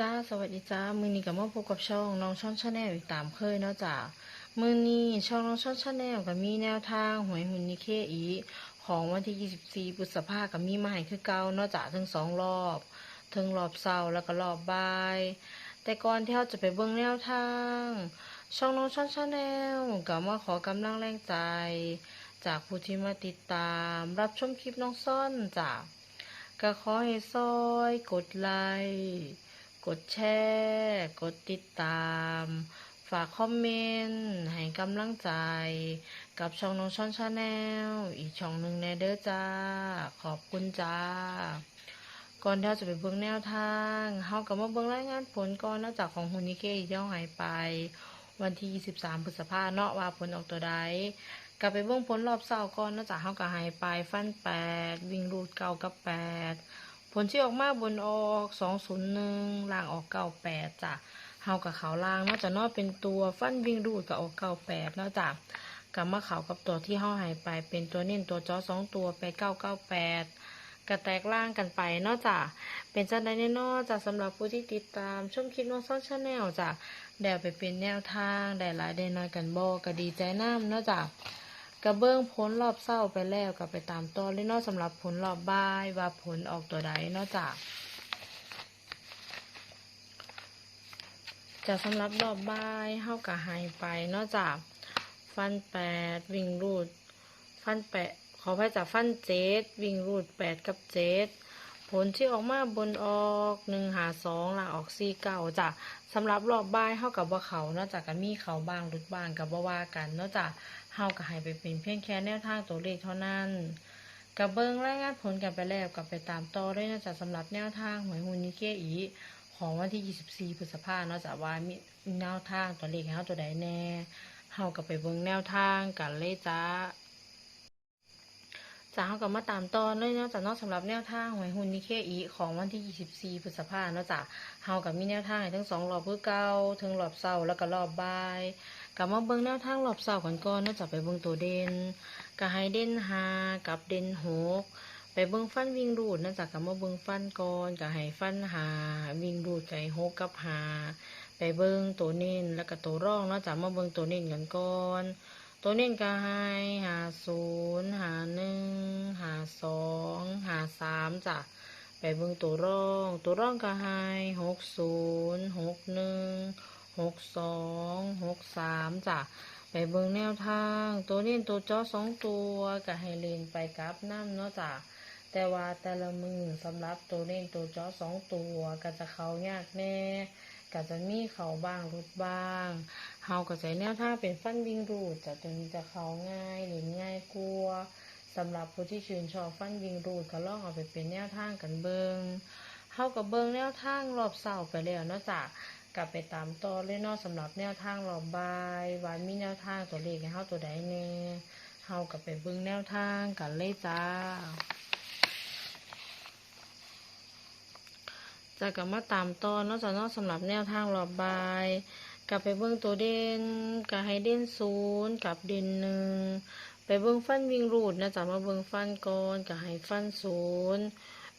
จ้าสวัสดีจ้ามือนี้กับมาพบกับช่องน้องช่องชาแนลอีกตามเคยเนาะจ้ามือนี้ช่องน้องช่องชาแนลกับมีแนวทางหวยหุ่นนิเคอีของวันที่ 24พฤษภากับมีมาให้คือเก่าเนาะจ้าทั้งสองรอบทั้งรอบเช้าแล้วก็รอบบ่าย แต่ก่อนที่เราจะไปเบิ่งแนวทาง ช่องน้องช่องชาแนลกับมาขอกำลังแรงใจ จากผู้ที่มาติดตาม รับชมคลิปน้องซ่อนจ้าก็ขอให้ซอยกดไลค์ กดแชร์ กดติดตาม ฝากคอมเมนต์ ให้กำลังใจ กับช่องน้องช่อนชาแนล อีกช่องหนึ่งแนเด้อจ้า ขอบคุณจ้า ก่อนที่เราจะไปเบิ่งแนวทางเฮากับมาเบิ่งรายงานผลก่อนนอกจากของฮุนิเกอีที่เฮาหายไป วันที่ 23 พฤษภาเนาะว่าผลออกตัวใดกลับไปเบิ่งผลรอบเช้าก่อนนอกจากเฮาก็หายไปฟัน 8 วิ่งรูดเก้ากับ 8 ผลที่ออกมาบนออกสองศูนย์หนึ่งล่างออกเก้าแปดจ้ะเฮากับเขาล่างนาะจะนอกเป็นตัวฟันวิ่งรูดกับออกเก้าแปดนาะจ้ะกลับมาเขากับตัวที่เฮาหายไป เป็นตัวเน้นตัวจอสองตัวไปเก้าเก้าแปดกระแตกล่างกันไปนาะจ้ะเป็นจังไดแน่นอะจ้ะสำหรับผู้ที่ติดตามชมคลิปน้องซ่อนชาแนลจ้ะแดวไปเป็นแนวทางได้หลายได้น้อยกันบ่ก็ดีใจน้ำนาะจ้ะก กระเบื้องผลรอบเศร้าไปแล้วก็ไปตามต้นเลยเนอกสำหรับผลรอบบ่ายว่าผลออกตัวใดนอกจากจะสำหรับรอบบ่ายเฮากะหายไปนอกจากฟันแปดวิ่งรูด ฟันแปดขอพายจากฟันเจ็ดวิ่งรูดแปดกับเจ็ด ผลที่ออกมาบนออกหนึ่งหาสองหลังออกสี่เก้าจ้ะสำหรับรอบบ่ายเฮากับว่าเขาเนอกจากกมีเขาบ้างรุดบ้างกับว่าว่ากันเนอกจากเฮาก็ให้ไปเป็นเพียงแค่แนวทางตัวเลขเท่านั้นกับเบิ้งรายงานผลกันไปแล้วกับไปตามต่อด้วยนะจ๊ะสำหรับแนวทางหวยหุ่นนิเกอีของวันที่ 24 พฤษภาคมเนาะจ๊ะว่ามีแนวทางตัวเลขให้เฮาตัวใดแน่เฮาก็ไปเบิ้งแนวทางกันเลยจ้า จาเฮาก็มาตามต่อเลยเนาะจ้ะเนอกสำหรับแนวทางหวยหุ่นนิเคอีของวันที่ 24 พฤษภาคมเนาะจ้ะเฮาก็มีแนวทางทั้งสองรอบคือเก่าทั้งรอบเช้าแล้วก็รอบบ่ายกลับมาเบิ่งแนวทางรอบเสาร์ก่อนก่อนเนอกจากไปเบิ่งตัวเด่นก็ให้เด่นหากับเด่นหกไปเบิ่งฟันวิ่งรูดเนอกจากกลับมาเบิ่งฟันก่อนก็ให้ฟันหาวิ่งรูดไก่หกกับหาไปเบิ่งตัวเน้นแล้วก็ตัวร่องเนอกจากมาเบิ่งตัวเน้นกันก่อน ตัวเน้นก็ให้หาศูนย์หาหนึ่งหาสองหาสามจ้ะไปเบิ่งตัวร่อง ตัวร่องก็ให้หกศูนย์หกหนึ่งหกสองหกสามจ้ะไปเบิ่งแนวทาง ตัวเล่นตัวจอสองตัวก็ให้เล่นไปกราฟน้ำเนาะจ้ะแต่ว่าแต่ละมือสำหรับตัวเล่นตัวจอสองตัวก็จะเขายากแน่ ก็จะมีเขาบ้างรุดบ้างเฮาก็ใช้แนวท่าเป็นฟันวิ่งรูดจะจนจะเขาง่ายหรือง่ายกลัวสำหรับผู้ที่ชื่นชอบฟันวิ่งรูดก็ลองเอาไปเป็นแนวทางกันเบิงเฮากับเบิงแนวทางรอบเสาไปแล้วนาะจ้ะกลับไปตามต่อเลยนาะสำหรับแนวทางรอบบายว่ามีแนวทางตัวเลขให้เฮาตัวใดแน่เฮากับไปเบิงแนวทางกันเลยจ้า จะกลับมาตามตอเนาะจ้ะเนาะสำหรับแนวทางรอบบาย กลับไปเบิ่งตัวเด่นก็ให้เด่นศูนย์กับเด่นหนึ่งไปเบิ่งฟันวิ่งรูดนะจ๊ะมาเบิ่งฟันก่อนก็ให้ฟันศูนย์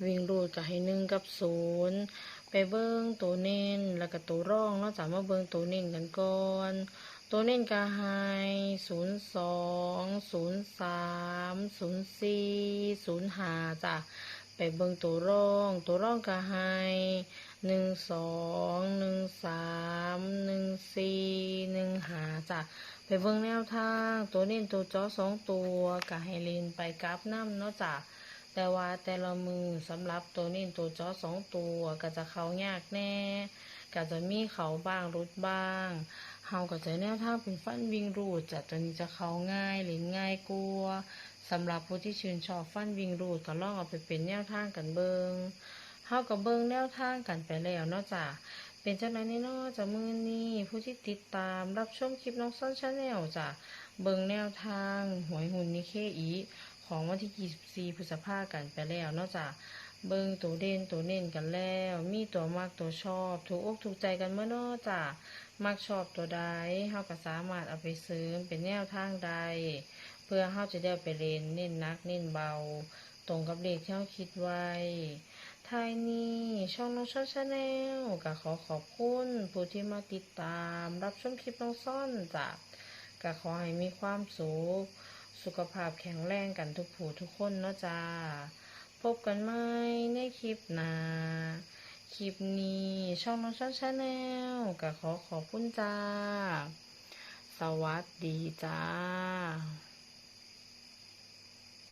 วิ่งรูดก็ให้หนึ่งกับศูนย์ไปเบิ้องตัวเน้นแล้วก็ตัวร่องนาะจากมาเบิ้องตัวเน้นกันก่อน ตัวเน้นก็ให้ศูนย์สองศูนย์สามศูนย์สี่ศูนย์ห้าจ้ะ ไปเบิ้งตัวร่อง ตัวร่องก็ให้หนึ่งสองหนึ่งสามหนึ่งสี่หนึ่งห้าจ้ะไปเบิ้งแนวทาง ตัวเน้นตัวจอสองตัวก็ให้เล่นไปกราฟน้ำเนาะจ้ะแต่ว่าแต่ละมือสำหรับตัวนี้ตัวจอสองตัวก็จะเขายากแน่ ก็จะมีเขาบ้างรุดบ้างเฮาก็จะแนวทางเป็นฟันวิ่งรูดจะตัวนี้จะเขาง่ายหรือง่ายกลัวสำหรับผู้ที่ชื่นชอบฟันวิ่งรูดก็ลองเอาไปเป็นแนวทางกันเบิงเฮากับเบิงแนวทางกันไปแล้วเนาะจ้ะเป็นจังไรนี่เนาะจะมือนี้ผู้ที่ติดตามรับชมคลิปน้องซ่อนชาแนลจ้ะเบิงแนวทางหวยหุ่นนิเคอีของวันที่ 24 พฤษภากันไปแล้วนอกจาก เบิ่งตัวเด่นตัวเน้นกันแล้ว มีตัวมากตัวชอบ ถูกอกถูกใจกันเมื่อนอจากมักชอบตัวใดเฮาก็สามารถเอาไปเสริมเป็นแนวทางใด เพื่อเฮาจะได้ไปเรียนเน้นนักเน้นเบา ตรงกับเลขที่เฮาคิดไว้ท้ายนี้ช่องน้องช่อนชาแนลก็ขอขอบคุณผู้ที่มาติดตาม รับชมคลิปน้องซ่อนจ้ะก็ขอให้มีความสุขสุขภาพแข็งแรงกันทุกผู้ทุกคนเนาะจ้า พบกันใหม่ในคลิปหน้าคลิปนี้ช่องน้องช่อนชาแนลก็ขอขอบคุณจ้า สวัสดีจ้า